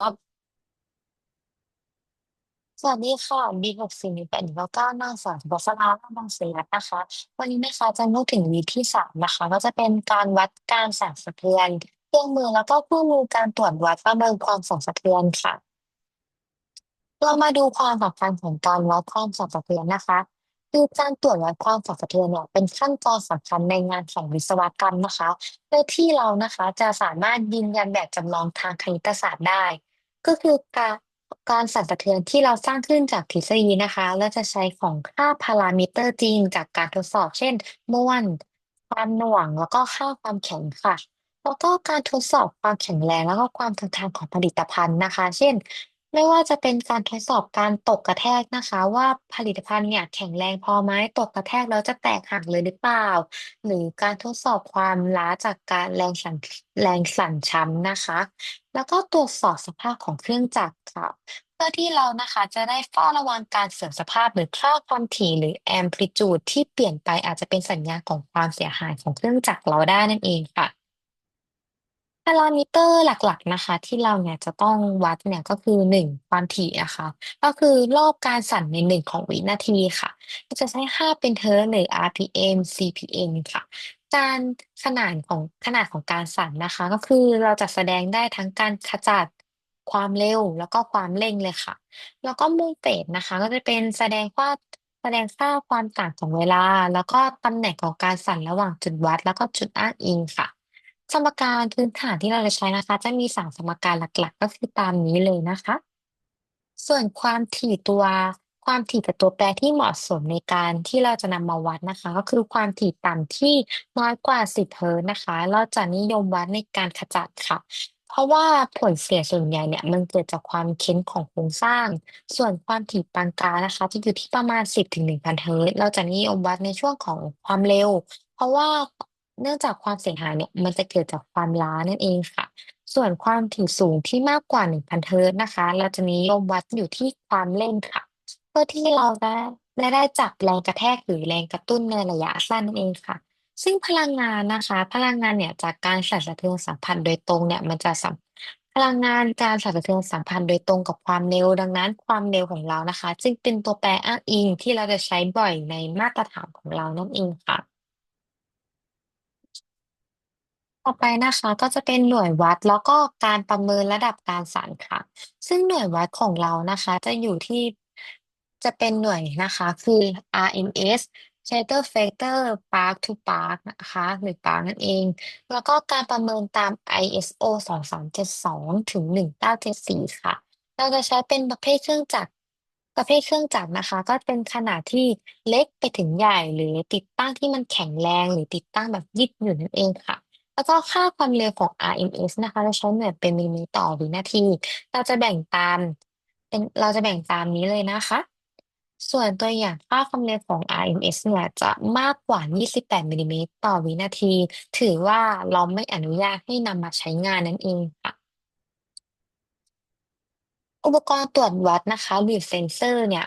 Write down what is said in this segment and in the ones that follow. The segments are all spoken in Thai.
สวัสดีค่ะบีหกสี่หนึ่งแปดหนึ่งเก้าเก้านางสาวบัสราลาบางศิรัตน์นะคะ วันนี้นะคะจะพูดถึงวีที่สามนะคะ ก็จะเป็นการวัดการสั่นสะเทือน เครื่องมือแล้วก็เครื่องมือการตรวจวัดประเมินความสั่นสะเทือนค่ะ เรามาดูความสำคัญของการวัดความสั่นสะเทือนนะคะคือการตรวจวัดความสั่นสะเทือนเนี่ยเป็นขั้นตอนสำคัญในงานของวิศวกรรมนะคะเพื่อที่เรานะคะจะสามารถยืนยันแบบจำลองทางคณิตศาสตร์ได้ ก็คือการการสั่นสะเทือนที่เราสร้างขึ้นจากทฤษฎีนะคะ และจะใช้ของค่าพารามิเตอร์จริงจากการทดสอบ เช่นม้วนความหน่วงแล้วก็ค่าความแข็งค่ะ แล้วก็การทดสอบความแข็งแรงแล้วก็ความทนทานของผลิตภัณฑ์นะคะ เช่น ไม่ว่าจะเป็นการทดสอบการตกกระแทกนะคะ ว่าผลิตภัณฑ์เนี่ยแข็งแรงพอไหมตกกระแทกแล้วจะแตกหักเลยหรือเปล่า หรือการทดสอบความล้าจากการแรงสั่นแรงสั่นช้ำนะคะ แล้วก็ตรวจสอบสภาพของเครื่องจักรค่ะ เพื่อที่เรานะคะจะได้เฝ้าระวังการเสื่อมสภาพหรือค่าความถี่หรือแอมพลิจูดที่เปลี่ยนไปอาจจะเป็นสัญญาณของความเสียหายของเครื่องจักรเราได้นั่นเองค่ะ พารามิเตอร์หลัก ๆ นะคะ ที่เราเนี่ยจะต้องวัดเนี่ยก็คือหนึ่งความถี่นะคะ ก็คือรอบการสั่นในหนึ่งของวินาทีค่ะ ก็จะใช้ค่าเป็นเฮิร์ตซ์หรือ RPM CPM ค่ะ การขนาดของขนาดของการสั่นนะคะ ก็คือเราจะแสดงได้ทั้งการขจัด ความเร็ว แล้วก็ความเร่งเลยค่ะ แล้วก็มุมเฟสนะคะ ก็จะเป็นแสดงว่าแสดงค่าความต่างของเวลา แล้วก็ตำแหน่งของการสั่นระหว่างจุดวัด แล้วก็จุดอ้างอิงค่ะ สมการพื้นฐานที่เราจะใช้นะคะ จะมีสามสมการหลักๆ ก็คือตามนี้เลยนะคะ ส่วนความถี่ตัวความถี่กับตัวแปรที่เหมาะสมในการที่เราจะนำมาวัดนะคะ ก็คือความถี่ต่ำที่น้อยกว่าสิบเฮิร์ตซ์นะคะ เราจะนิยมวัดในการขจัดค่ะ เพราะว่าผลเสียส่วนใหญ่เนี่ยมันเกิดจากความเค้นของโครงสร้าง ส่วนความถี่ปานกลางนะคะ จะอยู่ที่ประมาณสิบถึงหนึ่งพันเฮิร์ตซ์เราจะนิยมวัดในช่วงของความเร็ว เพราะว่า เนื่องจากความเสียหายเนี่ยมันจะเกิดจากความล้านั่นเองค่ะ ส่วนความถี่สูงที่มากกว่า 1,000 เฮิร์ตซ์นะคะ เราจะนิยมวัดอยู่ที่ความเร่งค่ะ เพื่อที่เราได้และได้จับแรงกระแทกหรือแรงกระตุ้นในระยะสั้นนั่นเองค่ะ ซึ่งพลังงานนะคะ พลังงานเนี่ยจากการสั่นสะเทือนสัมพันธ์โดยตรงเนี่ยมันจะสัมพลังงานการสั่นสะเทือนสัมพันธ์โดยตรงกับความเร็ว ดังนั้นความเร็วของเรานะคะ จึงเป็นตัวแปรอ้างอิงที่เราจะใช้บ่อยในมาตรฐานของเรานั่นเองค่ะ ต่อไปนะคะก็จะเป็นหน่วยวัดแล้วก็การประเมินระดับการสั่นค่ะ ซึ่งหน่วยวัดของเรานะคะ จะอยู่ที่จะเป็นหน่วยนะคะคือ RMS Scatter Factor Park to Park นะคะหรือ Park นั่นเอง แล้วก็การประเมินตาม ISO สองสามเจ็ดสองถึงหนึ่งเก้าเจ็ดสี่ค่ะ เราจะใช้เป็นประเภทเครื่องจักรประเภทเครื่องจักรนะคะ ก็เป็นขนาดที่เล็กไปถึงใหญ่หรือติดตั้งที่มันแข็งแรงหรือติดตั้งแบบยืดหยุ่นนั่นเองค่ะ แล้วก็ค่าความเร็วของ RMS นะคะเราใช้หน่วยเป็นมิลลิเมตรต่อวินาที เราจะแบ่งตามเป็นเราจะแบ่งตามนี้เลยนะคะ ส่วนตัวอย่างค่าความเร็วของ RMS เนี่ยจะมากกว่า 28 มิลลิเมตรต่อวินาที ถือว่าเราไม่อนุญาตให้นำมาใช้งานนั่นเองค่ะ อุปกรณ์ตรวจวัดนะคะหรือเซนเซอร์เนี่ย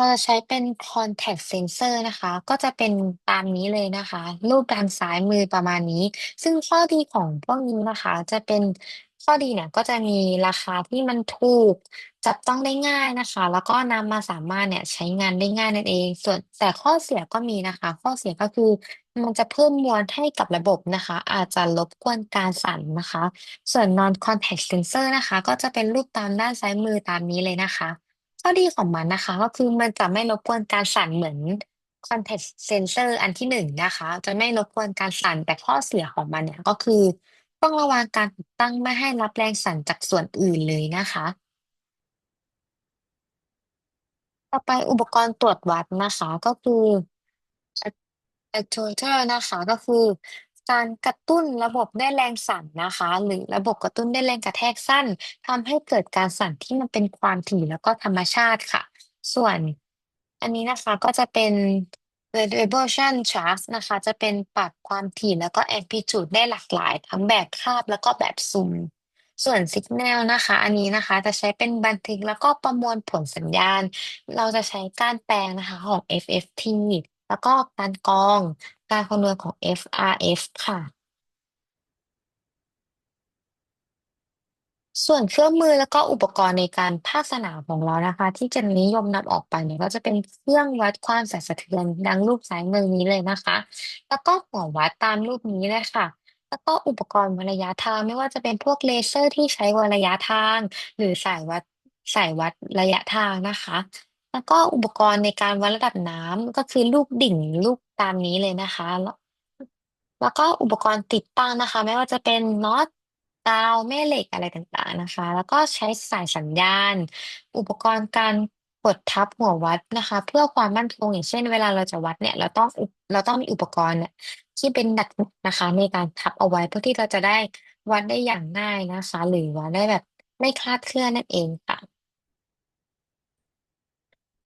เราจะใช้เป็น contact sensor นะคะ ก็จะเป็นตามนี้เลยนะคะ รูปด้านซ้ายมือประมาณนี้ ซึ่งข้อดีของพวกนี้นะคะ จะเป็นข้อดีเนี่ยก็จะมีราคาที่มันถูก จับต้องได้ง่ายนะคะ แล้วก็นำมาสามารถเนี่ยใช้งานได้ง่ายนั่นเอง ส่วนแต่ข้อเสียก็มีนะคะ ข้อเสียก็คือมันจะเพิ่มมวลให้กับระบบนะคะ อาจจะรบกวนการสั่นนะคะ ส่วน non contact sensor นะคะ ก็จะเป็นรูปตามด้านซ้ายมือตามนี้เลยนะคะ ข้อดีของมันนะคะ ก็คือมันจะไม่รบกวนการสั่นเหมือน contact sensor อันที่หนึ่งนะคะ จะไม่รบกวนการสั่น แต่ข้อเสียของมันเนี่ยก็คือ ต้องระวังการติดตั้งไม่ให้รับแรงสั่นจากส่วนอื่นเลยนะคะ ต่อไปอุปกรณ์ตรวจวัดนะคะ ก็คือ actuator นะคะ ก็คือ การกระตุ้นระบบด้วยแรงสั่นนะคะ หรือระบบกระตุ้นด้วยแรงกระแทกสั้นทำให้เกิดการสั่นที่มันเป็นความถี่แล้วก็ธรรมชาติค่ะ ส่วนอันนี้นะคะก็จะเป็น variable charge นะคะ จะเป็นปรับความถี่แล้วก็ amplitude ได้หลากหลาย ทั้งแบบคาบแล้วก็แบบซูมส่วน signal นะคะ อันนี้นะคะจะใช้เป็นบันทึกแล้วก็ประมวลผลสัญญาณ เราจะใช้การแปลงนะคะของ FFT แล้วก็การกรอง การคำนวณของ FRF ค่ะ ส่วนเครื่องมือแล้วก็อุปกรณ์ในการภาคสนามของเรานะคะ ที่จะนิยมนำออกไปเนี่ยก็จะเป็นเครื่องวัดความสั่นสะเทือนดังรูปซ้ายมือนี้เลยนะคะ แล้วก็หัววัดตามรูปนี้เลยค่ะ แล้วก็อุปกรณ์วัดระยะทางไม่ว่าจะเป็นพวกเลเซอร์ที่ใช้วัดระยะทาง หรือสายวัดสายวัดระยะทางนะคะ แล้วก็อุปกรณ์ในการวัดระดับน้ำก็คือลูกดิ่งลูก ตามนี้เลยนะคะ แล้วแล้วก็อุปกรณ์ติดตั้งนะคะ ไม่ว่าจะเป็นน็อตกาวแม่เหล็กอะไรต่างๆนะคะ แล้วก็ใช้สายสัญญาณ อุปกรณ์การกดทับหัววัดนะคะ เพื่อความมั่นคงอย่างเช่น เวลาเราจะวัดเนี่ย เราต้องอุปเราต้องมีอุปกรณ์เนี่ยที่เป็นหนักนะคะ ในการทับเอาไว้เพื่อที่เราจะได้วัดได้อย่างง่ายนะคะ หรือวัดได้แบบไม่คลาดเคลื่อนนั่นเองค่ะ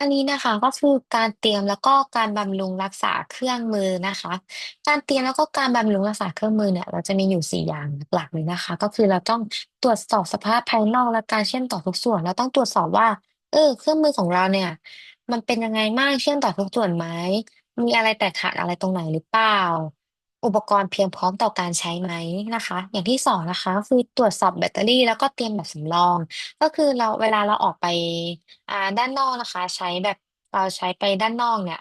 อันนี้นะคะ ก็คือการเตรียมแล้วก็การบำรุงรักษาเครื่องมือนะคะ การเตรียมแล้วก็การบำรุงรักษาเครื่องมือเนี่ย เราจะมีอยู่สี่อย่างหลักๆเลยนะคะ ก็คือเราต้องตรวจสอบสภาพภายนอกและการเชื่อมต่อทุกส่วน เราต้องตรวจสอบว่า เออ เครื่องมือของเราเนี่ย มันเป็นยังไงบ้าง เชื่อมต่อทุกส่วนไหม มีอะไรแตกขาดอะไรตรงไหนหรือเปล่า อุปกรณ์เพียงพร้อมต่อการใช้ไหมนะคะ อย่างที่สองนะคะ คือตรวจสอบแบตเตอรี่แล้วก็เตรียมแบบสำรอง ก็คือเราเวลาเราออกไปอ่าด้านนอกนะคะ ใช้แบบเราใช้ไปด้านนอกเนี่ย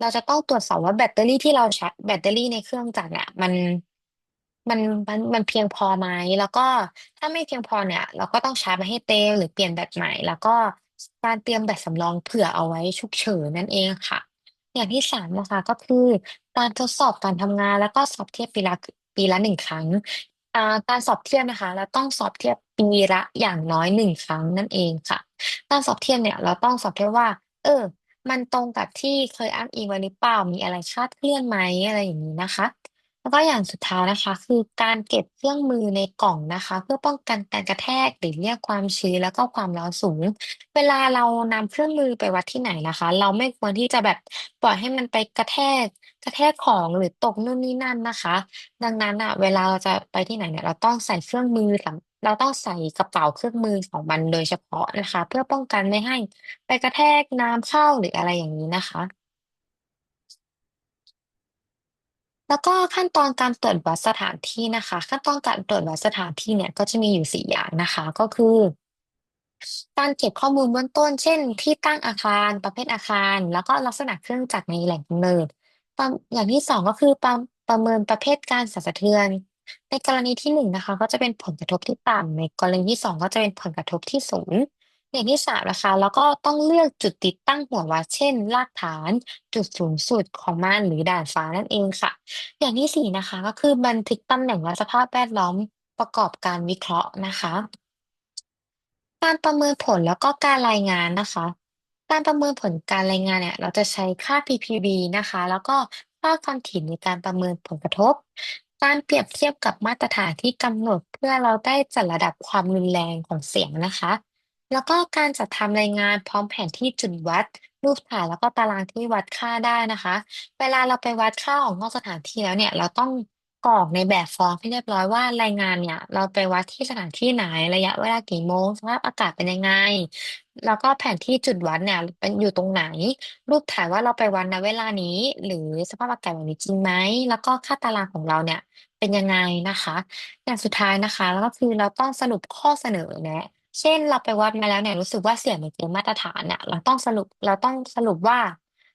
เราจะต้องตรวจสอบว่าแบตเตอรี่ที่เราใช้แบตเตอรี่ในเครื่องจักรเนี่ยมันมันมันมันเพียงพอไหมแล้วก็ถ้าไม่เพียงพอเนี่ย เราก็ต้องชาร์จไปให้เต็มหรือเปลี่ยนแบตใหม่ แล้วก็การเตรียมแบตสำรองเผื่อเอาไว้ฉุกเฉินนั่นเองค่ะ อย่างที่สามนะคะ ก็คือการทดสอบการทำงาน แล้วก็สอบเทียบปีละปีละหนึ่งครั้งอ่าการสอบเทียบนะคะ เราต้องสอบเทียบปีละอย่างน้อยหนึ่งครั้งนั่นเองค่ะ การสอบเทียบเนี่ย เราต้องสอบเทียบว่า เออ มันตรงกับที่เคยอ้างอิงไว้หรือเปล่า มีอะไรคลาดเคลื่อนไหมอะไรอย่างนี้นะคะ แล้วก็อย่างสุดท้ายนะคะ คือการเก็บเครื่องมือในกล่องนะคะ เพื่อป้องกันการกระแทกหรือเรียกความชื้นแล้วก็ความร้อนสูง เวลาเรานำเครื่องมือไปวัดที่ไหนนะคะ เราไม่ควรที่จะแบบปล่อยให้มันไปกระแทก กระแทกของหรือตกนู่นนี่นั่นนะคะ ดังนั้นอะเวลาเราจะไปที่ไหนเนี่ยเราต้องใส่เครื่องมือสำเราต้องใส่กระเป๋าเครื่องมือของมันโดยเฉพาะนะคะ เพื่อป้องกันไม่ให้ไปกระแทกน้ำเข้าหรืออะไรอย่างนี้นะคะ แล้วก็ขั้นตอนการตรวจวัดสถานที่นะคะ ขั้นตอนการตรวจวัดสถานที่เนี่ยก็จะมีอยู่สี่อย่างนะคะ ก็คือ การเก็บข้อมูลเบื้องต้น เช่น ที่ตั้งอาคารประเภทอาคาร แล้วก็ลักษณะเครื่องจักรในแหล่งกำเนิดประอย่างที่สองก็คือประประเมินประเภทการสั่นสะเทือน ในกรณีที่หนึ่งนะคะ ก็จะเป็นผลกระทบที่ต่ำในกรณีที่สองก็จะเป็นผลกระทบที่สูง อย่างที่สามนะคะ แล้วก็ต้องเลือกจุดติดตั้งหัววัดเช่น รากฐาน จุดสูงสุดของมันหรือด่านฟ้านั่นเองค่ะ อย่างที่สี่นะคะ ก็คือบันทึกตำแหน่งและสภาพแวดล้อมประกอบการวิเคราะห์นะคะ การประเมินผลแล้วก็การรายงานนะคะ การประเมินผลการรายงานเนี่ยเราจะใช้ค่า ppb นะคะ แล้วก็ค่าความถี่ในการประเมินผลกระทบ การเปรียบเทียบกับมาตรฐานที่กำหนดเพื่อเราได้จัดระดับความรุนแรงของเสียงนะคะ แล้วก็การจัดทำรายงานพร้อมแผนที่จุดวัด รูปถ่ายแล้วก็ตารางที่วัดค่าได้นะคะ เวลาเราไปวัดค่าออกนอกสถานที่แล้วเนี่ย เราต้องกรอกในแบบฟอร์มให้เรียบร้อยว่ารายงานเนี่ย เราไปวัดที่สถานที่ไหนระยะเวลากี่โมงสภาพอากาศเป็นยังไง แล้วก็แผนที่จุดวัดเนี่ยเป็นอยู่ตรงไหน รูปถ่ายว่าเราไปวัดณเวลานี้ หรือสภาพอากาศแบบนี้จริงไหมแล้วก็ค่าตารางของเราเนี่ยเป็นยังไงนะคะ อย่างสุดท้ายนะคะ แล้วก็คือเราต้องสรุปข้อเสนอแนะ เช่นเราไปวัดมาแล้วเนี่ยรู้สึกว่าเสียงมันเกินมาตรฐานเนี่ยเราต้องสรุปเราต้องสรุปว่า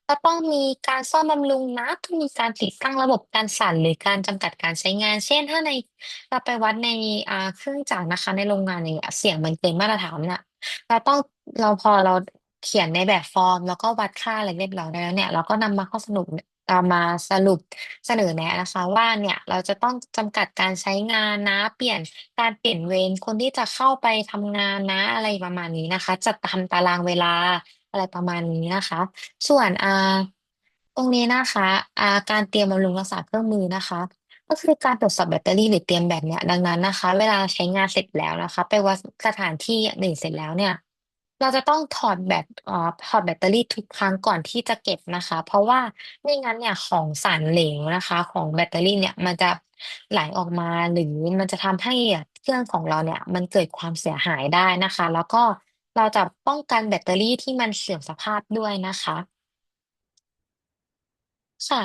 เราต้องมีการซ่อมบำรุงนะต้องมีการติดตั้งระบบการสั่นหรือการจำกัดการใช้งาน เช่น ถ้าในเราไปวัดในอ่าเครื่องจักรนะคะ ในโรงงานเนี่ยเสียงมันเกินมาตรฐานเนี่ยเราต้องเราพอเราเขียนในแบบฟอร์ม แล้วก็วัดค่าอะไรเรียบร้อยแล้วเนี่ย เราก็นำมาข้อสรุป เอามาสรุป เสนอแนะนะคะว่าเนี่ยเราจะต้องจำกัดการใช้งานนะ เปลี่ยนการเปลี่ยนเวรคนที่จะเข้าไปทำงานนะ อะไรประมาณนี้นะคะ จัดทำตารางเวลาอะไรประมาณนี้นะคะ ส่วนอ่าตรงนี้นะคะอ่าการเตรียมบำรุงรักษาเครื่องมือนะคะ ก็คือการตรวจสอบแบตเตอรี่หรือเตรียมแบตเนี่ยดังนั้นนะคะ เวลาใช้งานเสร็จแล้วนะคะ ไปวัดสถานที่หนึ่งเสร็จแล้วเนี่ย เราจะต้องถอดแบต เอ่อ ถอดแบตเตอรี่ทุกครั้งก่อนที่จะเก็บนะคะ เพราะว่าไม่งั้นเนี่ยของสารเหลวนะคะ ของแบตเตอรี่เนี่ยมันจะไหลออกมา หรือมันจะทำให้เครื่องของเราเนี่ยมันเกิดความเสียหายได้นะคะ แล้วก็เราจะป้องกันแบตเตอรี่ที่มันเสื่อมสภาพด้วยนะคะ ค่ะ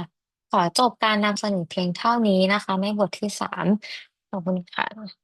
ขอจบการนำเสนอเพียงเท่านี้นะคะ ในบทที่สามขอบคุณค่ะ